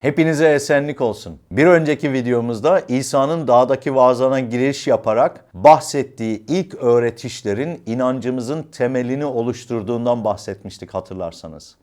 Hepinize esenlik olsun. Bir önceki videomuzda İsa'nın dağdaki vaazına giriş yaparak bahsettiği ilk öğretişlerin inancımızın temelini oluşturduğundan bahsetmiştik hatırlarsanız.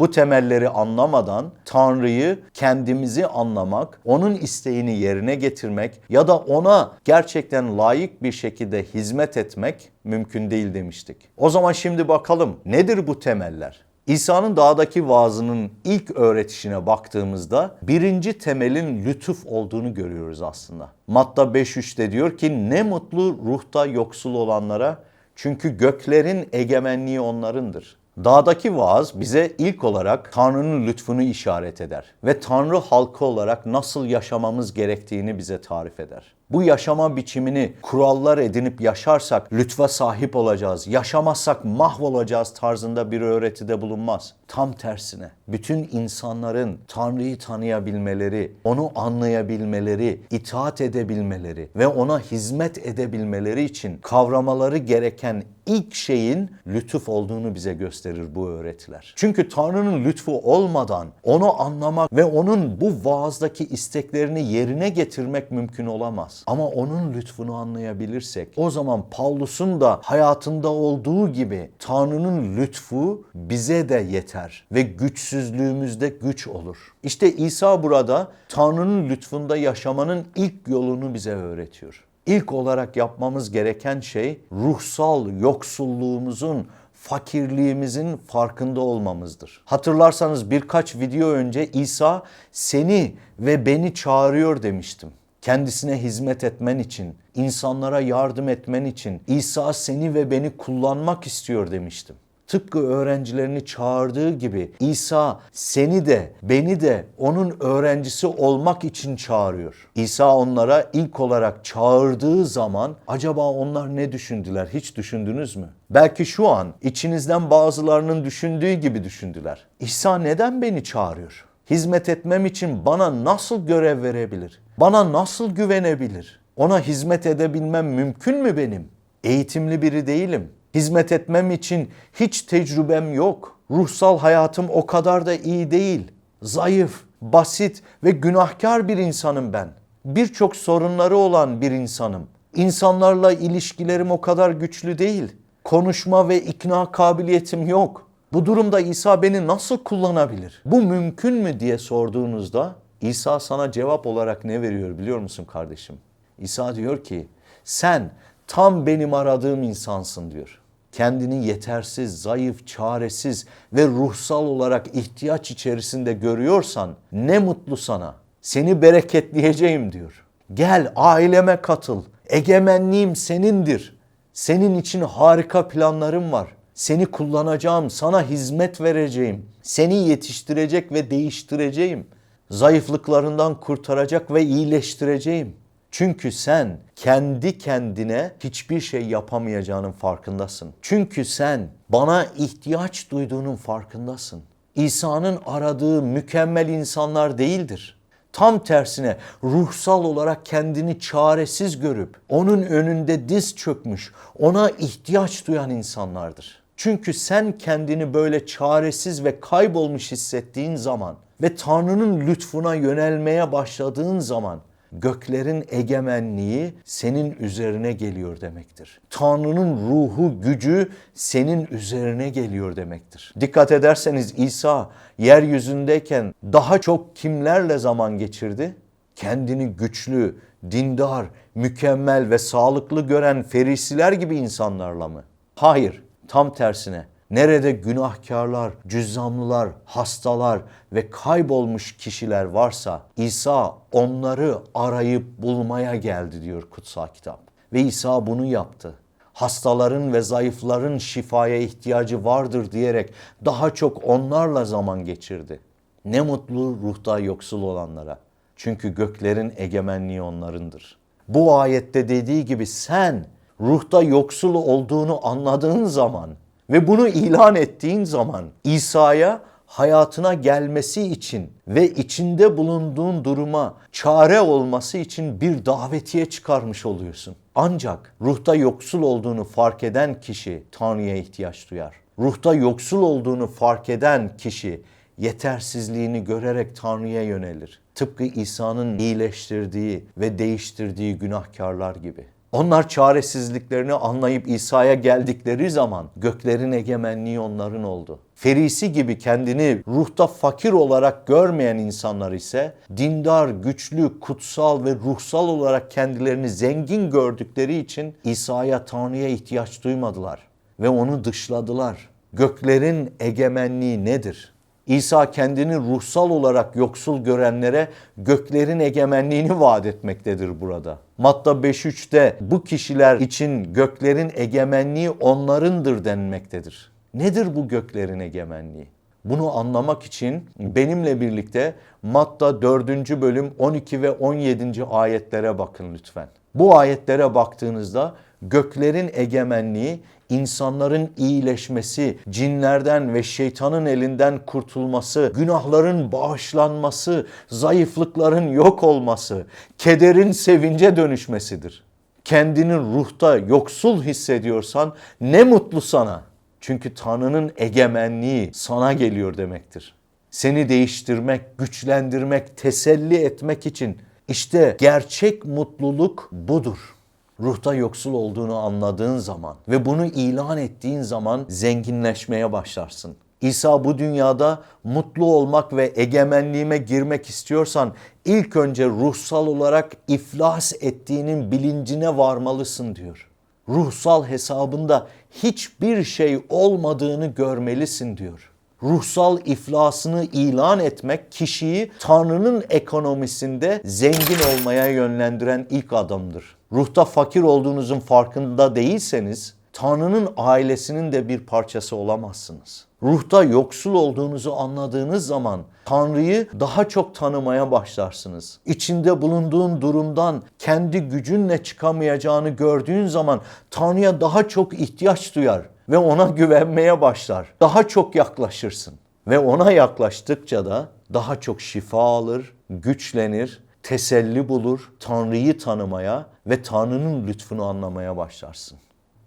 Bu temelleri anlamadan Tanrı'yı kendimizi anlamak, onun isteğini yerine getirmek ya da ona gerçekten layık bir şekilde hizmet etmek mümkün değil demiştik. O zaman şimdi bakalım nedir bu temeller? İsa'nın dağdaki vaazının ilk öğretişine baktığımızda birinci temelin lütuf olduğunu görüyoruz aslında. Matta 5.3'te diyor ki ne mutlu ruhta yoksul olanlara çünkü göklerin egemenliği onlarındır. Dağdaki vaaz bize ilk olarak Tanrı'nın lütfunu işaret eder ve Tanrı halkı olarak nasıl yaşamamız gerektiğini bize tarif eder. Bu yaşama biçimini kurallar edinip yaşarsak lütfa sahip olacağız, yaşamazsak mahvolacağız tarzında bir öğretide bulunmaz. Tam tersine bütün insanların Tanrı'yı tanıyabilmeleri, onu anlayabilmeleri, itaat edebilmeleri ve ona hizmet edebilmeleri için kavramaları gereken ilk şeyin lütuf olduğunu bize gösterir bu öğretiler. Çünkü Tanrı'nın lütfu olmadan onu anlamak ve onun bu vaazdaki isteklerini yerine getirmek mümkün olamaz. Ama onun lütfunu anlayabilirsek o zaman Pavlus'un da hayatında olduğu gibi Tanrı'nın lütfu bize de yeter ve güçsüzlüğümüzde güç olur. İşte İsa burada Tanrı'nın lütfunda yaşamanın ilk yolunu bize öğretiyor. İlk olarak yapmamız gereken şey ruhsal yoksulluğumuzun, fakirliğimizin farkında olmamızdır. Hatırlarsanız birkaç video önce İsa seni ve beni çağırıyor demiştim. Kendisine hizmet etmen için, insanlara yardım etmen için İsa seni ve beni kullanmak istiyor demiştim. Tıpkı öğrencilerini çağırdığı gibi İsa seni de beni de onun öğrencisi olmak için çağırıyor. İsa onlara ilk olarak çağırdığı zaman acaba onlar ne düşündüler hiç düşündünüz mü? Belki şu an içinizden bazılarının düşündüğü gibi düşündüler. İsa neden beni çağırıyor? Hizmet etmem için bana nasıl görev verebilir? Bana nasıl güvenebilir? Ona hizmet edebilmem mümkün mü benim? Eğitimli biri değilim. Hizmet etmem için hiç tecrübem yok. Ruhsal hayatım o kadar da iyi değil. Zayıf, basit ve günahkar bir insanım ben. Birçok sorunları olan bir insanım. İnsanlarla ilişkilerim o kadar güçlü değil. Konuşma ve ikna kabiliyetim yok. Bu durumda İsa beni nasıl kullanabilir? Bu mümkün mü diye sorduğunuzda İsa sana cevap olarak ne veriyor biliyor musun kardeşim? İsa diyor ki sen tam benim aradığım insansın diyor. Kendini yetersiz, zayıf, çaresiz ve ruhsal olarak ihtiyaç içerisinde görüyorsan ne mutlu sana. Seni bereketleyeceğim diyor. Gel aileme katıl. Egemenliğim senindir. Senin için harika planlarım var. Seni kullanacağım, sana hizmet vereceğim. Seni yetiştirecek ve değiştireceğim. Zayıflıklarından kurtaracak ve iyileştireceğim. Çünkü sen kendi kendine hiçbir şey yapamayacağının farkındasın. Çünkü sen bana ihtiyaç duyduğunun farkındasın. İsa'nın aradığı mükemmel insanlar değildir. Tam tersine ruhsal olarak kendini çaresiz görüp onun önünde diz çökmüş, ona ihtiyaç duyan insanlardır. Çünkü sen kendini böyle çaresiz ve kaybolmuş hissettiğin zaman ve Tanrı'nın lütfuna yönelmeye başladığın zaman göklerin egemenliği senin üzerine geliyor demektir. Tanrı'nın ruhu, gücü senin üzerine geliyor demektir. Dikkat ederseniz İsa yeryüzündeyken daha çok kimlerle zaman geçirdi? Kendini güçlü, dindar, mükemmel ve sağlıklı gören ferisiler gibi insanlarla mı? Hayır, tam tersine. Nerede günahkarlar, cüzzamlılar, hastalar ve kaybolmuş kişiler varsa İsa onları arayıp bulmaya geldi diyor kutsal kitap. Ve İsa bunu yaptı. Hastaların ve zayıfların şifaya ihtiyacı vardır diyerek daha çok onlarla zaman geçirdi. Ne mutlu ruhta yoksul olanlara. Çünkü göklerin egemenliği onlarındır. Bu ayette dediği gibi sen ruhta yoksul olduğunu anladığın zaman ve bunu ilan ettiğin zaman İsa'ya hayatına gelmesi için ve içinde bulunduğun duruma çare olması için bir davetiye çıkarmış oluyorsun. Ancak ruhta yoksul olduğunu fark eden kişi Tanrı'ya ihtiyaç duyar. Ruhta yoksul olduğunu fark eden kişi yetersizliğini görerek Tanrı'ya yönelir. Tıpkı İsa'nın iyileştirdiği ve değiştirdiği günahkarlar gibi. Onlar çaresizliklerini anlayıp İsa'ya geldikleri zaman göklerin egemenliği onların oldu. Ferisi gibi kendini ruhta fakir olarak görmeyen insanlar ise dindar, güçlü, kutsal ve ruhsal olarak kendilerini zengin gördükleri için İsa'ya, Tanrı'ya ihtiyaç duymadılar ve onu dışladılar. Göklerin egemenliği nedir? İsa kendini ruhsal olarak yoksul görenlere göklerin egemenliğini vaat etmektedir burada. Matta 5.3'te bu kişiler için göklerin egemenliği onlarındır denmektedir. Nedir bu göklerin egemenliği? Bunu anlamak için benimle birlikte Matta 4. bölüm 12 ve 17. ayetlere bakın lütfen. Bu ayetlere baktığınızda göklerin egemenliği insanların iyileşmesi, cinlerden ve şeytanın elinden kurtulması, günahların bağışlanması, zayıflıkların yok olması, kederin sevince dönüşmesidir. Kendini ruhta yoksul hissediyorsan ne mutlu sana. Çünkü Tanrı'nın egemenliği sana geliyor demektir. Seni değiştirmek, güçlendirmek, teselli etmek için işte gerçek mutluluk budur ruhta yoksul olduğunu anladığın zaman ve bunu ilan ettiğin zaman zenginleşmeye başlarsın. İsa bu dünyada mutlu olmak ve egemenliğime girmek istiyorsan ilk önce ruhsal olarak iflas ettiğinin bilincine varmalısın diyor. Ruhsal hesabında hiçbir şey olmadığını görmelisin diyor ruhsal iflasını ilan etmek kişiyi Tanrı'nın ekonomisinde zengin olmaya yönlendiren ilk adımdır. Ruhta fakir olduğunuzun farkında değilseniz Tanrı'nın ailesinin de bir parçası olamazsınız. Ruhta yoksul olduğunuzu anladığınız zaman Tanrı'yı daha çok tanımaya başlarsınız. İçinde bulunduğun durumdan kendi gücünle çıkamayacağını gördüğün zaman Tanrı'ya daha çok ihtiyaç duyar ve ona güvenmeye başlar. Daha çok yaklaşırsın ve ona yaklaştıkça da daha çok şifa alır, güçlenir, teselli bulur, Tanrı'yı tanımaya ve Tanrı'nın lütfunu anlamaya başlarsın.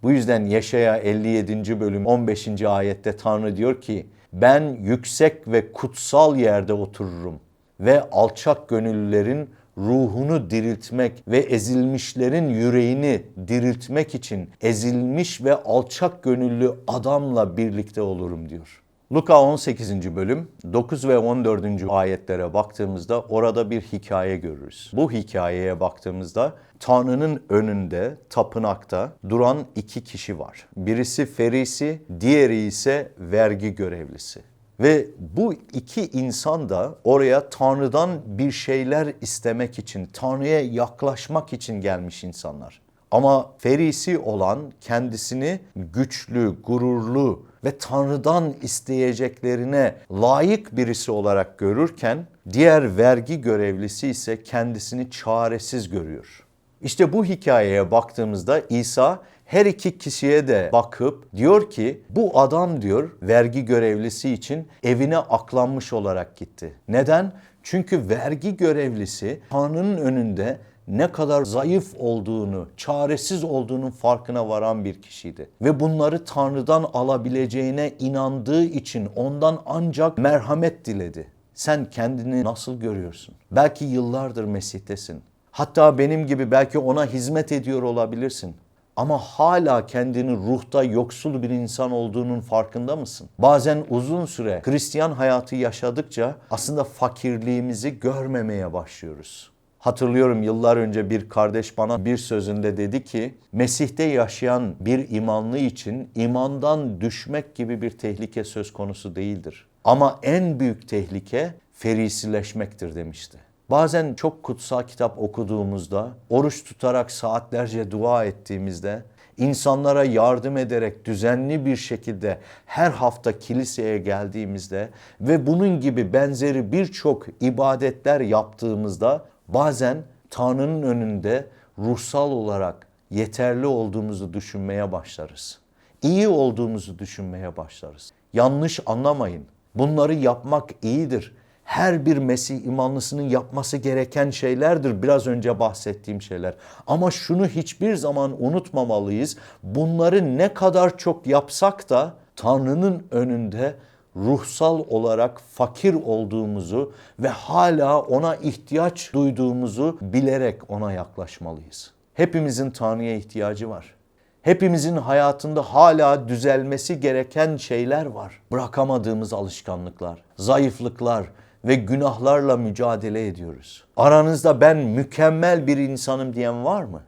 Bu yüzden Yeşaya 57. bölüm 15. ayette Tanrı diyor ki ben yüksek ve kutsal yerde otururum ve alçak gönüllülerin ruhunu diriltmek ve ezilmişlerin yüreğini diriltmek için ezilmiş ve alçak gönüllü adamla birlikte olurum diyor. Luka 18. bölüm 9 ve 14. ayetlere baktığımızda orada bir hikaye görürüz. Bu hikayeye baktığımızda Tanrı'nın önünde tapınakta duran iki kişi var. Birisi ferisi, diğeri ise vergi görevlisi. Ve bu iki insan da oraya Tanrı'dan bir şeyler istemek için, Tanrı'ya yaklaşmak için gelmiş insanlar. Ama ferisi olan kendisini güçlü, gururlu ve Tanrı'dan isteyeceklerine layık birisi olarak görürken diğer vergi görevlisi ise kendisini çaresiz görüyor. İşte bu hikayeye baktığımızda İsa her iki kişiye de bakıp diyor ki bu adam diyor vergi görevlisi için evine aklanmış olarak gitti. Neden? Çünkü vergi görevlisi Tanrı'nın önünde ne kadar zayıf olduğunu, çaresiz olduğunun farkına varan bir kişiydi. Ve bunları Tanrı'dan alabileceğine inandığı için ondan ancak merhamet diledi. Sen kendini nasıl görüyorsun? Belki yıllardır Mesih'tesin. Hatta benim gibi belki ona hizmet ediyor olabilirsin. Ama hala kendini ruhta yoksul bir insan olduğunun farkında mısın? Bazen uzun süre Hristiyan hayatı yaşadıkça aslında fakirliğimizi görmemeye başlıyoruz. Hatırlıyorum yıllar önce bir kardeş bana bir sözünde dedi ki Mesih'te yaşayan bir imanlı için imandan düşmek gibi bir tehlike söz konusu değildir. Ama en büyük tehlike ferisileşmektir demişti. Bazen çok kutsal kitap okuduğumuzda, oruç tutarak saatlerce dua ettiğimizde, insanlara yardım ederek düzenli bir şekilde her hafta kiliseye geldiğimizde ve bunun gibi benzeri birçok ibadetler yaptığımızda bazen Tanrı'nın önünde ruhsal olarak yeterli olduğumuzu düşünmeye başlarız. İyi olduğumuzu düşünmeye başlarız. Yanlış anlamayın. Bunları yapmak iyidir her bir Mesih imanlısının yapması gereken şeylerdir biraz önce bahsettiğim şeyler. Ama şunu hiçbir zaman unutmamalıyız. Bunları ne kadar çok yapsak da Tanrı'nın önünde ruhsal olarak fakir olduğumuzu ve hala ona ihtiyaç duyduğumuzu bilerek ona yaklaşmalıyız. Hepimizin Tanrı'ya ihtiyacı var. Hepimizin hayatında hala düzelmesi gereken şeyler var. Bırakamadığımız alışkanlıklar, zayıflıklar ve günahlarla mücadele ediyoruz. Aranızda ben mükemmel bir insanım diyen var mı?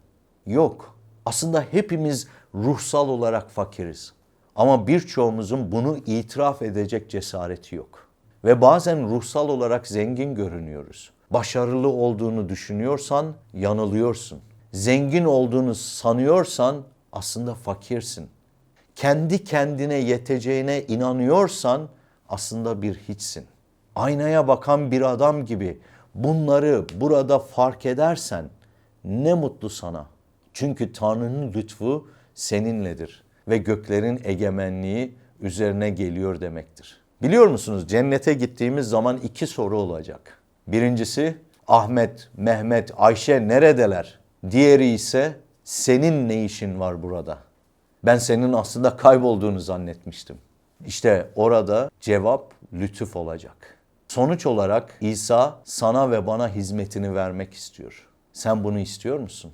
Yok. Aslında hepimiz ruhsal olarak fakiriz. Ama birçoğumuzun bunu itiraf edecek cesareti yok. Ve bazen ruhsal olarak zengin görünüyoruz. Başarılı olduğunu düşünüyorsan yanılıyorsun. Zengin olduğunu sanıyorsan aslında fakirsin. Kendi kendine yeteceğine inanıyorsan aslında bir hiçsin. Aynaya bakan bir adam gibi bunları burada fark edersen ne mutlu sana. Çünkü Tanrı'nın lütfu seninledir ve göklerin egemenliği üzerine geliyor demektir. Biliyor musunuz cennete gittiğimiz zaman iki soru olacak. Birincisi Ahmet, Mehmet, Ayşe neredeler? Diğeri ise senin ne işin var burada? Ben senin aslında kaybolduğunu zannetmiştim. İşte orada cevap lütuf olacak. Sonuç olarak İsa sana ve bana hizmetini vermek istiyor. Sen bunu istiyor musun?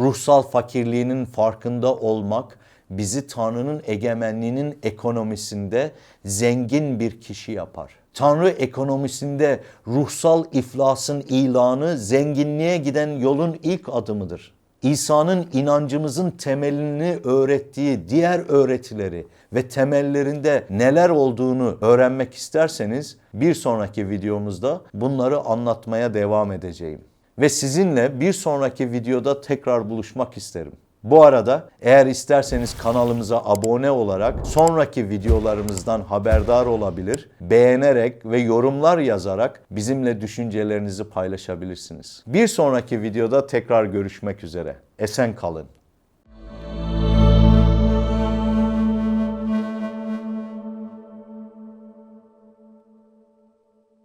Ruhsal fakirliğinin farkında olmak bizi Tanrı'nın egemenliğinin ekonomisinde zengin bir kişi yapar. Tanrı ekonomisinde ruhsal iflasın ilanı zenginliğe giden yolun ilk adımıdır. İsa'nın inancımızın temelini öğrettiği diğer öğretileri ve temellerinde neler olduğunu öğrenmek isterseniz bir sonraki videomuzda bunları anlatmaya devam edeceğim. Ve sizinle bir sonraki videoda tekrar buluşmak isterim. Bu arada eğer isterseniz kanalımıza abone olarak sonraki videolarımızdan haberdar olabilir, beğenerek ve yorumlar yazarak bizimle düşüncelerinizi paylaşabilirsiniz. Bir sonraki videoda tekrar görüşmek üzere. Esen kalın.